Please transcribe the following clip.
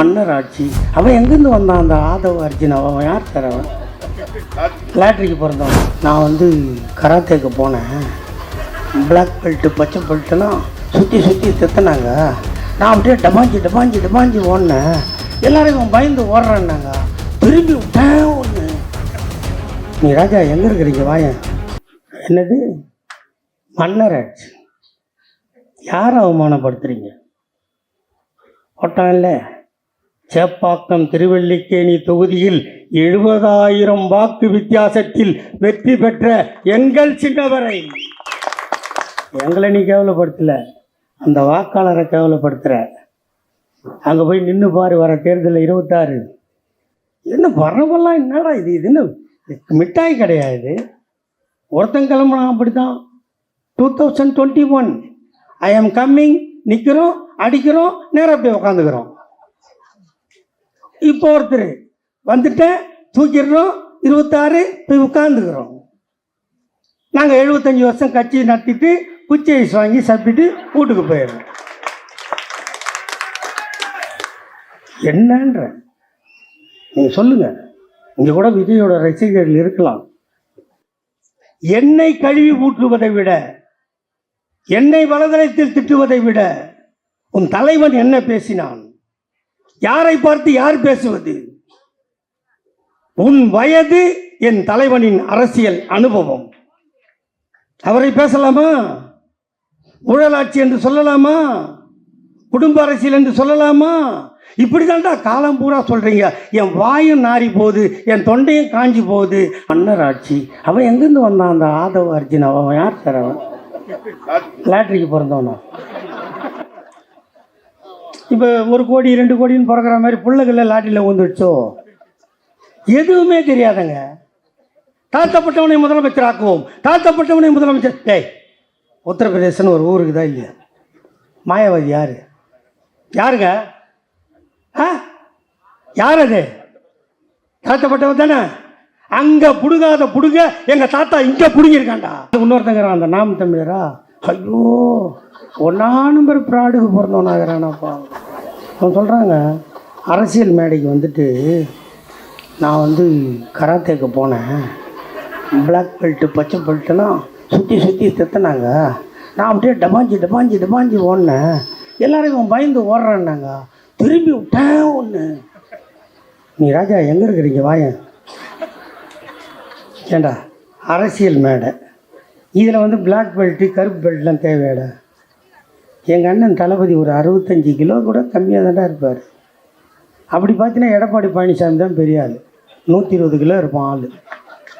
மன்னர் ஆட்சி. அவன் எங்கேருந்து வந்தான்? அந்த ஆதவ அர்ஜுன். அவன் யார் சார் அவன்? லேட்ரிக்கு பிறந்தவன். நான் வந்து கராத்தேக்கு போனேன். பிளாக் பெல்ட்டு பச்சை பெல்ட்டுலாம் சுற்றி சுற்றி தித்தினாங்க நான் அப்படியே டமாஞ்சி டமாஞ்சி டபாஞ்சி ஓடினேன். எல்லாரும் இவன் பயந்து ஓடுறான்னாங்க. திரும்பி விட்டேன் ஒன்று நீ ராஜா எங்கே இருக்கிறீங்க? வாயன். என்னது? மன்னர் ஆட்சி. யாரை அவமானப்படுத்துறீங்க? இல்லை சேப்பாக்கம் திருவல்லிக்கேணி தொகுதியில் எழுபதாயிரம் வாக்கு வித்தியாசத்தில் வெற்றி பெற்ற எங்கள் சின்னவரை. எங்களை நீ கேவலப்படுத்தல. அந்த வாக்காளரை கேவலப்படுத்துற. அங்கே போய் நின்று பாரு வர தேர்தலில் இருபத்தாறு. என்ன வரவெல்லாம் என்னடா இது? இது என்ன? மிட்டாய் கிடையாது ஒருத்தன் கிளம்புனான் அப்படிதான் two thousand twenty one I am coming நிற்கிறோம் அடிக்கிறோம் நேராக போய் உட்காந்துக்கிறோம் இப்போ ஒருத்தர் வந்துட்டேன் தூக்கிடுறோம் இருபத்தாறு போய் உட்காந்துக்கிறோம் நாங்கள் எழுபத்தஞ்சி வருஷம் கட்சி நடத்திட்டு குச்சி ஐஸ் வாங்கி சாப்பிட்டு வீட்டுக்கு போயிடுறோம். என்னன்ற? நீங்கள் சொல்லுங்கள் இங்கே கூட விஜயோட ரசிகர்கள் இருக்கலாம். எண்ணெய் கழுவி ஊற்றுவதை விட எண்ணெய் வலதளத்தில் திட்டுவதை விட உன் தலைவன் என்ன பேசினான்? யாரை பார்த்து யார் பேசுவது? உன் வயது என் தலைவனின் அரசியல் அனுபவம். அவரை பேசலாமா? ஊழலாட்சி என்று சொல்லலாமா? குடும்ப அரசியல் என்று சொல்லலாமா? இப்படி தான்டா காலம் பூரா சொல்கிறீங்க என் வாயும் நாறி போகுது என் தொண்டையும் காஞ்சி போகுது. மன்னர் ஆட்சி அவன் எங்கேருந்து வந்தான் அந்த ஆதவ அர்ஜுன்? அவன் யார் சார் அவன்? லாட்ரிக்கு பிறந்தவனா? இப்போ ஒரு கோடி ரெண்டு கோடின்னு பிறக்கிற மாதிரி பிள்ளைகள லாட்டியில் வந்துடுச்சோ எதுவுமே தெரியாதங்க. தாழ்த்தப்பட்டவனை முதலமைச்சர் ஆக்குவோம். தாழ்த்தப்பட்டவனை முதலமைச்சர் டேய் உத்தரப்பிரதேசன்னு ஒரு ஊருக்கு தான் இல்லையா? மாயாவதி யார்? யாருங்க? ஆ? யார் அது? தாழ்த்தப்பட்டவ தானே? அங்கே பிடுங்காத பிடுங்க எங்கள் தாத்தா இங்கே பிடுங்கியிருக்காண்டா இன்னொருத்தங்கிறான் அந்த நாம் தமிழரா? ஐயோ ஒன்றா நம்பர் ப்ராடுக்கு பிறந்தவனாகிறானப்பா அவன் சொல்கிறாங்க அரசியல் மேடைக்கு வந்துட்டு நான் வந்து கராத்தேக்கு போனேன். பிளாக் பெல்ட்டு பச்சை பெல்ட்டுலாம் சுற்றி சுற்றி தித்தினாங்க நான் அப்படியே டபாஞ்சி டபாஞ்சி டபாஞ்சி ஓடினேன். எல்லாரும் இவன் பயந்து ஓடுறான்னாங்க. திரும்பி விட்டேன் ஒன்று நீ ராஜா எங்கே இருக்கிறீங்க? வாயன். ஏண்டா அரசியல் மேடை. இதில் வந்து பிளாக் பெல்ட்டு கருப்பு பெல்ட்லாம் தேவையாடா? எங்கள் அண்ணன் தளபதி ஒரு அறுபத்தஞ்சி கிலோ கூட கம்மியாக தான்டா இருப்பார். அப்படி பார்த்தீங்கன்னா எடப்பாடி பழனிசாமி தான் பெரிய ஆள். நூற்றி இருபது கிலோ இருப்பான் ஆள்.